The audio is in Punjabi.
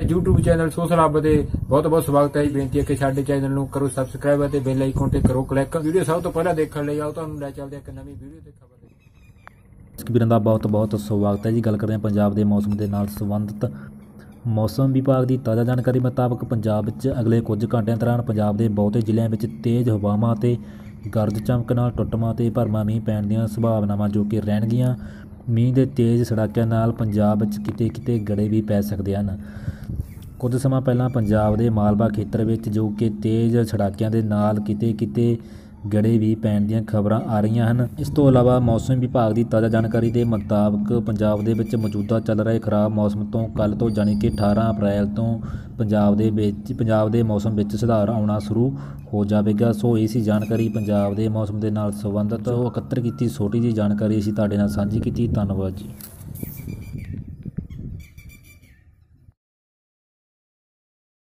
YouTube ਚੈਨਲ ਸੋਸ਼ਲ ਦੇ ਬਹੁਤ ਬਹੁਤ ਸਵਾਗਤ ਹੈ ਜੀ। ਬੇਨਤੀ ਹੈ ਕਿ ਸਾਡੇ ਚੈਨਲ ਨੂੰ ਕਰੋ ਸਬਸਕ੍ਰਾਈਬ ਅਤੇ ਬੈਲ ਆਈਕਨ ਤੇ ਕਰੋ ਕਲਿੱਕ ਵੀਡੀਓ ਸਭ ਤੋਂ ਪਹਿਲਾਂ ਦੇਖਣ ਲਈ ਆਓ, ਤੁਹਾਨੂੰ ਲੈ ਚੱਲਦੇ ਹਾਂ ਇੱਕ ਨਵੀਂ ਵੀਡੀਓ ਤੇ ਖਬਰ ਦੇ ਵੀਰਾਂ ਦਾ ਬਹੁਤ ਬਹੁਤ ਸਵਾਗਤ ਹੈ ਜੀ। ਗੱਲ ਕਰਦੇ ਹਾਂ ਪੰਜਾਬ ਦੇ ਮੌਸਮ ਦੇ ਨਾਲ ਸੰਬੰਧਿਤ। ਮੌਸਮ ਵਿਭਾਗ ਦੀ ਤਾਜ਼ਾ ਜਾਣਕਾਰੀ ਮੁਤਾਬਕ ਪੰਜਾਬ ਵਿੱਚ ਅਗਲੇ ਕੁਝ ਘੰਟਿਆਂ ਦੌਰਾਨ ਪੰਜਾਬ ਦੇ ਬਹੁਤੇ ਜ਼ਿਲ੍ਹਿਆਂ ਵਿੱਚ ਤੇਜ਼ ਹਵਾਵਾਂ ਅਤੇ ਗਰਜ ਚਮਕ ਨਾਲ ਟੁੱਟਵਾਂ ਤੇ ਭਰਮਾ ਮੀਂਹ ਪੈਣ ਦੀਆਂ ਸੰਭਾਵਨਾਵਾਂ ਜੋ ਕਿ ਰਹਿਣਗੀਆਂ। ਮੀਂਹ ਦੇ ਤੇਜ਼ ਸੜਾਕਿਆਂ ਨਾਲ ਪੰਜਾਬ ਵਿੱਚ ਕਿਤੇ-ਕਿਤੇ ਗੜੇ ਵੀ ਪੈ ਸਕਦੇ ਹਨ। ਕੁਝ ਸਮਾਂ ਪਹਿਲਾਂ ਪੰਜਾਬ ਦੇ ਮਾਲਵਾ ਖੇਤਰ ਵਿੱਚ ਜੋ ਕਿ ਤੇਜ਼ ਛੜਾਕਿਆਂ ਦੇ ਨਾਲ ਕਿਤੇ-ਕਿਤੇ ਗੜੇ ਵੀ ਪੈਣ ਦੀਆਂ ਖਬਰਾਂ ਆ ਰਹੀਆਂ ਹਨ। ਇਸ ਤੋਂ ਇਲਾਵਾ ਮੌਸਮ ਵਿਭਾਗ ਦੀ ਤਾਜ਼ਾ ਜਾਣਕਾਰੀ ਦੇ ਮੁਤਾਬਕ ਪੰਜਾਬ ਦੇ ਵਿੱਚ ਮੌਜੂਦਾ ਚੱਲ ਰਹੇ ਖਰਾਬ ਮੌਸਮ ਤੋਂ ਕੱਲ ਤੋਂ ਜਾਣੀ ਕਿ 18 ਅਪ੍ਰੈਲ ਤੋਂ ਪੰਜਾਬ ਦੇ ਵਿੱਚ, ਪੰਜਾਬ ਦੇ ਮੌਸਮ ਵਿੱਚ ਸੁਧਾਰ ਆਉਣਾ ਸ਼ੁਰੂ ਹੋ ਜਾਵੇਗਾ। ਸੋ ਇਹ ਸੀ ਜਾਣਕਾਰੀ ਪੰਜਾਬ ਦੇ ਮੌਸਮ ਦੇ ਨਾਲ ਸੰਬੰਧਿਤ। ਇਕੱਤਰ ਕੀਤੀ ਛੋਟੀ ਜਿਹੀ ਜਾਣਕਾਰੀ ਅਸੀਂ ਤੁਹਾਡੇ ਨਾਲ ਸਾਂਝੀ ਕੀਤੀ। ਧੰਨਵਾਦ ਜੀ।